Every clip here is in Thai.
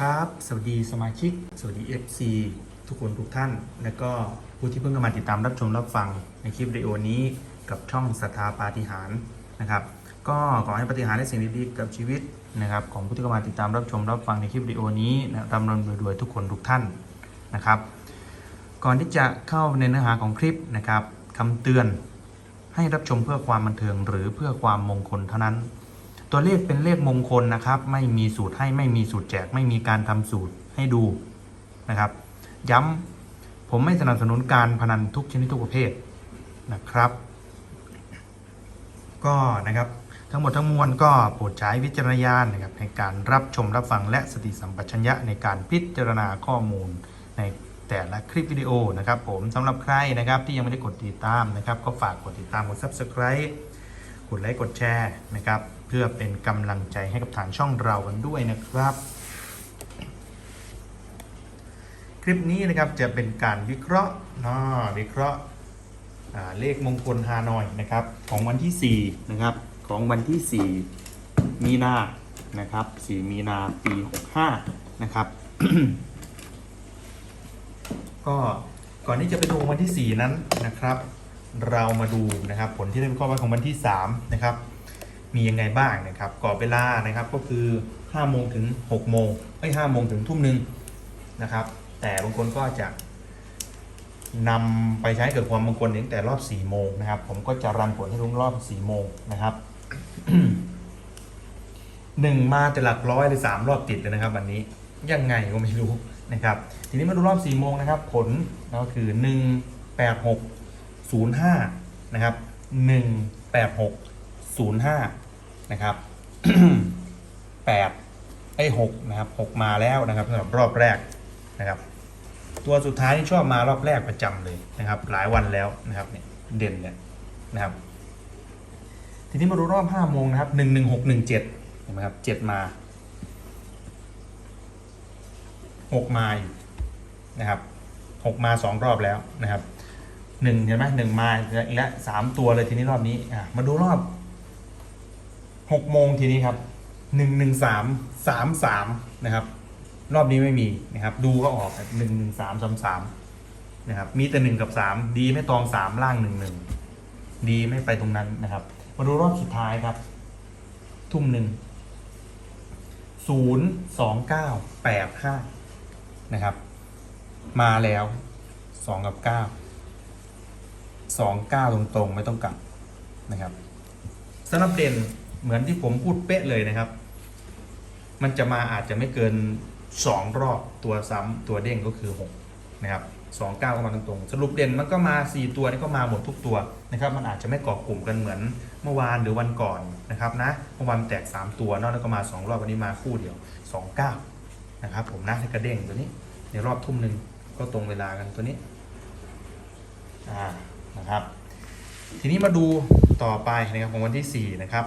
ครับ สวัสดีสมาชิก สวัสดี FC ทุกคนทุกท่าน และก็ผู้ที่เพิ่งเข้ามาติดตามรับชมรับฟังในคลิปวิดีโอนี้กับช่องศรัทธาปาฏิหารนะครับ ก็ขอให้ปฏิหารและสิ่งดีๆกับชีวิตนะครับ ของผู้ที่เข้ามาติดตามรับชมรับฟังในคลิปวิดีโอนี้นะรำรำรวยๆทุกคนทุกท่านนะครับ ก่อนที่จะเข้าในเนื้อหาของคลิปนะครับคำเตือนให้รับชมเพื่อความบันเทิงหรือเพื่อความมงคลเท่านั้น ตัวเลขเป็นเลขมงคลนะครับ ไม่มีสูตรให้ไม่มีสูตรแจก ไม่มีการทำสูตรให้ดูนะครับ ย้ำผมไม่สนับสนุนการพนันทุกชนิดทุกประเภทนะครับ ก็นะครับทั้งหมดทั้งมวลก็โปรดใช้วิจารณญาณนะครับในการรับชมรับฟังและสติสัมปชัญญะในการพิจารณาข้อมูลในแต่ละคลิปวิดีโอนะครับ ผมสำหรับใครนะครับที่ยังไม่ได้กดติดตามนะครับ ก็ฝากกดติดตามกด subscribe กดไลค์กดแชร์นะครับ เพื่อเป็นกำลังใจให้กับทางช่องเรากันด้วยนะครับ คลิปนี้นะครับจะเป็นการวิเคราะห์นาะวิเคราะห์เลขมงคลฮานอยนะครับของวันที่4นะครับของวันที่ 4 มีนานะครับ4มีนาปี 65 นะครับก็ก่อนที่จะไปดูวันที่ 4 นั้นนะครับ เรามาดูนะครับผลที่ได้วิเคราะห์ไว้ของวันที่3นะครับ มียังไงบ้างนะครับกรอบเวลานะครับก็คือ5โมงถึง6โมงไอ้5โมงถึงทุ่มหนึ่งนะครับ แต่บางคนก็จะนำไปใช้เกิดความบางคนตั้งแต่รอบ4โมงนะครับ ผมก็จะรันผลให้รุ้งรอบ4โมงนะครับหนึ่งมาแต่หลักร้อยเลยสามรอบติดเลยนะครับ วันนี้ยังไงก็ไม่รู้นะครับ ทีนี้มาดูรอบ4โมงนะครับ ผลก็คือ 1 8 6 0 5 นะครับ 1 8 6 0 5นะครับ8ไอ้6นะครับ6มาแล้วนะครับสำหรับรอบแรกนะครับ ตัวสุดท้ายที่ชอบมารอบแรกประจำเลยนะครับ หลายวันแล้วนะครับเนี่ยเด่นเนี่ยนะครับ ทีนี้มาดูรอบ5โมงนะครับ1 1 6 1 7เห็นไหมครับ7มา6มาอยู่นะครับ6มา2รอบแล้วนะครับ1เห็นไหมหนึ่งมาอีกแล้วสามตัวเลยทีนี้รอบนี้อะมาดูรอบ 6โมงทีนี้ครับ1 1 3 3 3นะครับ รอบนี้ไม่มีนะครับ ดูก็ออกหนึ่งหนึ่งสามสามสามนะครับ มีแต่หนึ่งกับสามดีไม่ตองสามล่างหนึ่งหนึ่งดีไม่ไปตรงนั้นนะครับ มาดูรอบสุดท้ายครับ ทุ่มหนึ่งศูนย์สองเก้าแปดห้านะครับ มาแล้วสองกับเก้าสองเก้าตรงๆ ไม่ต้องกลับนะครับสำหรับเด่น เหมือนที่ผมพูดเป๊ะเลยนะครับ มันจะมาอาจจะไม่เกิน 2 รอบตัวซ้ำตัวเด้งก็คือ 6 นะครับสองเก้าก็มาตรงๆ สรุปเด่นมันก็มา 4 ตัวนี่ก็มาหมดทุกตัวนะครับ มันอาจจะไม่เกาะกลุ่มกันเหมือนเมื่อวานหรือวันก่อนนะครับนะเมื่อวานแตก 3 ตัวนอกแล้วก็มา 2 รอบวันนี้มาคู่เดียว 2 9 นะครับ ผมนะกระเด้งตัวนี้ในรอบทุ่มหนึ่งก็ตรงเวลากันตัวนี้อ่านะครับ ทีนี้มาดูต่อไปนะครับของวันที่ 4 นะครับ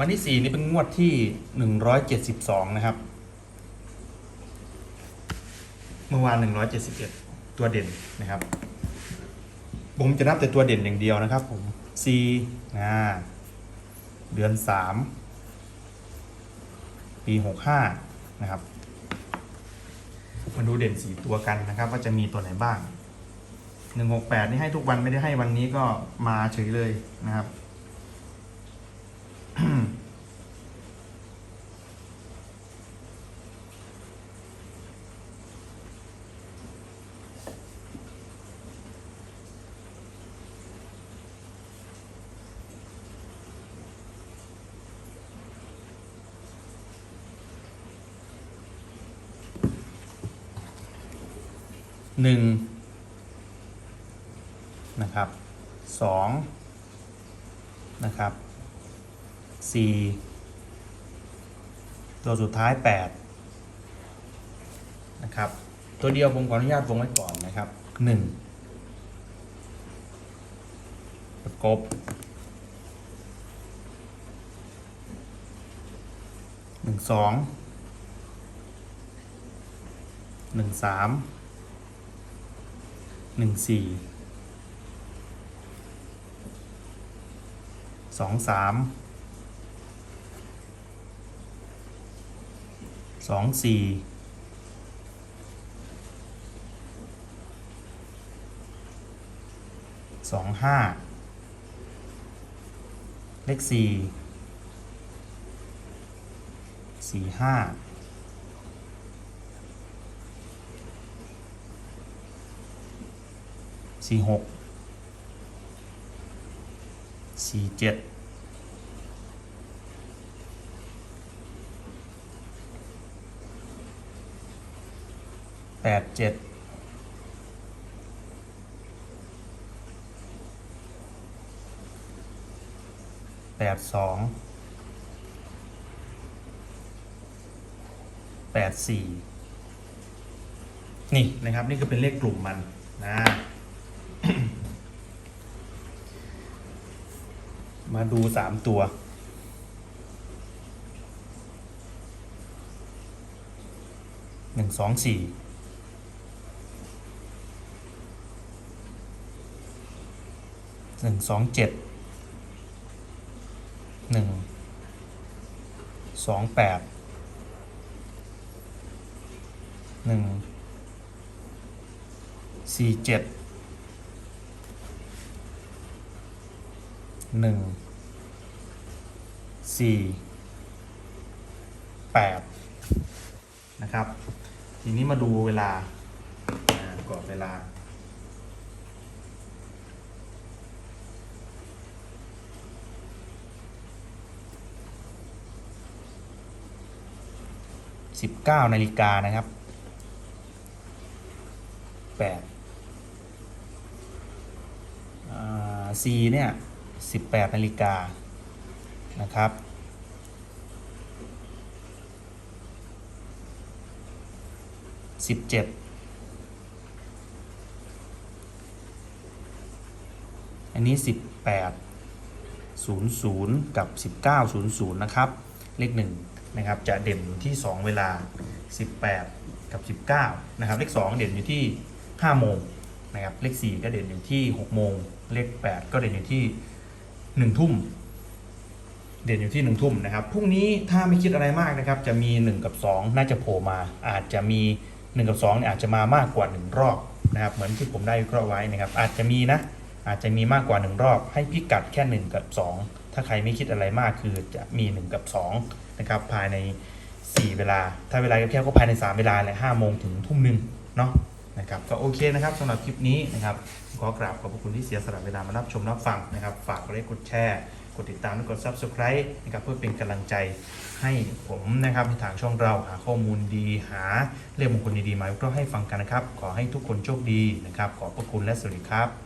วันที่ 4 นี่เป็นงวดที่ 172 นะครับ เมื่อวาน 171 ตัวเด่นนะครับ ผมจะนับแต่ตัวเด่นอย่างเดียวนะครับ ผม C นะเดือน 3 ปี 65 นะครับ มาดูเด่น 4 ตัวกันนะครับ ว่าจะมีตัวไหนบ้าง 168 นี่ให้ทุกวันไม่ได้ให้วันนี้ก็มาเฉยเลยนะครับ หนึ่งนะครับสองนะครับสี่ตัวสุดท้ายแปดนะครับตัวเดียวผมขออนุญาตวงไว้ก่อนนะครับหนึ่งประกบหนึ่งสองหนึ่งสาม หนึ่งสี่สองสามสองสี่สองห้าเลขสี่สี่ห้า สี่หกสี่เจ็ดแปดเจ็ดแปดสองแปดสี่นี่นะครับ นี่คือเป็นเลขกลุ่มมันนะ มาดูสามตัว หนึ่งสองสี่หนึ่งสองเจ็ดหนึ่งสองแปดหนึ่งสี่เจ็ดหนึ่ง สี่แปดนะครับ ทีนี้มาดูเวลาอ่ากรอบเวลา สิบเก้านาฬิกานะครับแปดอ่า C เนี่ยสิบแปดนาฬิกานะครับ สิบเจ็ดอันนี้สิบแปดศูนย์ศูนย์กับสิบเก้าศูนย์ศูนย์นะครับ เลขหนึ่งนะครับจะเด่นอยู่ที่สองเวลาสิบแปดกับสิบเก้านะครับเลขสองเด่นอยู่ที่ห้าโมงนะครับเลขสี่ก็เด่นอยู่ที่หกโมงเลขแปดก็เด่นอยู่ที่หนึ่งทุ่มเด่นอยู่ที่หนึ่งทุ่มนะครับ พรุ่งนี้ถ้าไม่คิดอะไรมากนะครับ จะมี 1 กับ 2 น่าจะโผล่มา อาจจะมี 1 กับ 2เนี่ยอาจจะมามากกว่า 1 รอบนะครับ เหมือนที่ผมได้วิเคราะห์ไว้นะครับ อาจจะมีนะ อาจจะมีมากกว่า 1 รอบ ให้พิกัดแค่ 1 กับ 2 ถ้าใครไม่คิดอะไรมากคือจะมี 1 กับ2นะครับภายใน 4 เวลา ถ้าเวลาแคบๆก็ภายใน 3 เวลาแหละ5โมงถึงทุ่มหนึ่งเนาะ นะครับก็โอเคนะครับสำหรับคลิปนี้นะครับขอกราบขอบพระคุณที่เสียสละเวลามารับชมรับฟังนะครับ ฝากกดไลค์กดแชร์กดติดตามและกด Subscribe นะครับเพื่อเป็นกำลังใจให้ผมนะครับในทางช่องเราหาข้อมูลดีหาเรื่องมงคลดีๆมาเพื่อให้ฟังกันนะครับ ขอให้ทุกคนโชคดีนะครับ ขอบพระคุณและสวัสดีครับ